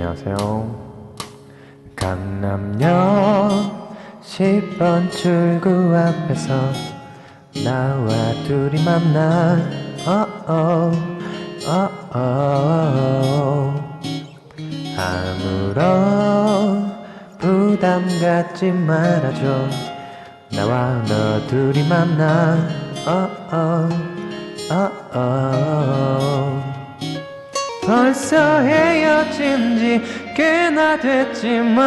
안녕하세요. 강남역 10번 출구 앞에서 나와 둘이 만나 어어 어어. 아무런 부담 갖지 말아줘. 나와 너 둘이 만나 어어 어어 벌써 헤어진 지 꽤나 됐지만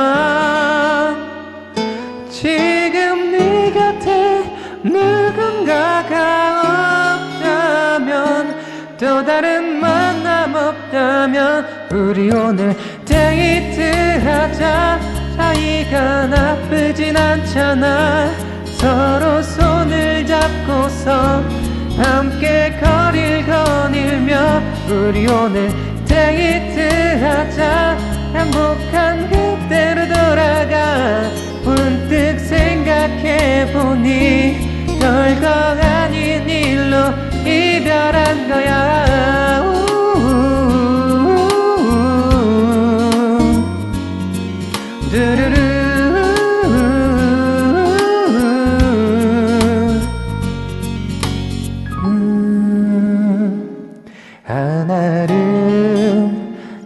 지금 네 곁에 누군가가 없다면 또 다른 만남 없다면 우리 오늘 데이트하자. 사이가 나쁘진 않잖아. 서로 손을 잡고서 함께 거리를 거닐며 우리 오늘 보니 별거 아닌 일로 이별한 거야. 음, 한아름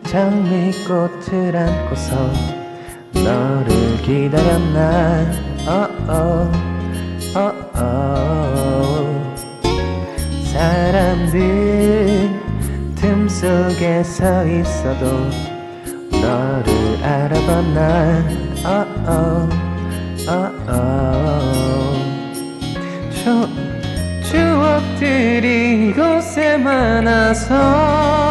장미꽃을 안고서 너를 기다렸나? 어어 어어 사람들 틈 속에 서 있어도 너를 알아봤나? 어어 어어 추, 추억들이 이곳에 많아서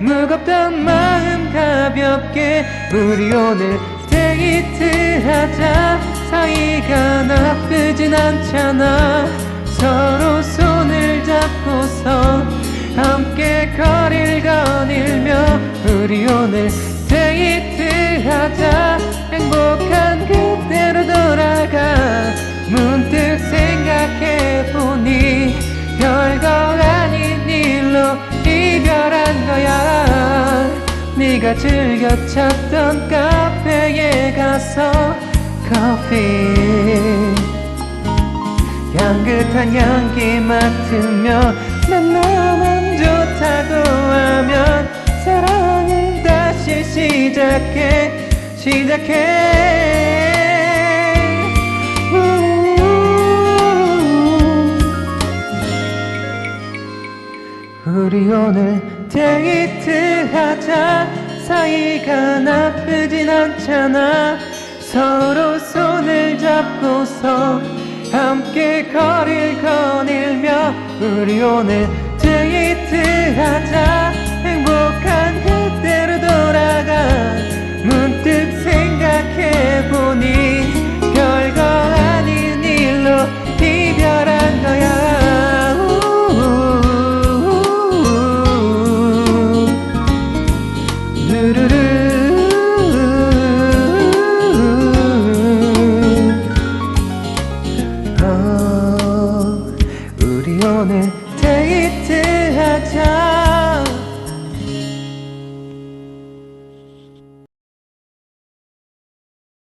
무겁던 마음 가볍게 우리 오늘 데이트 하자. 사이가 나쁘진 않잖아. 서로 손을 잡고서 함께 거리를 거닐며 우리 오늘 네가 즐겨 찾던 카페에 가서 커피 향긋한 향기 맡으며 난 너만 좋다고 하면 사랑을 다시 시작해 시작해. 우리 오늘 데이트 하자 사이가 나쁘진 않잖아. 서로 손을 잡고서 함께 거리를 거닐며 우리 오늘 데이트하자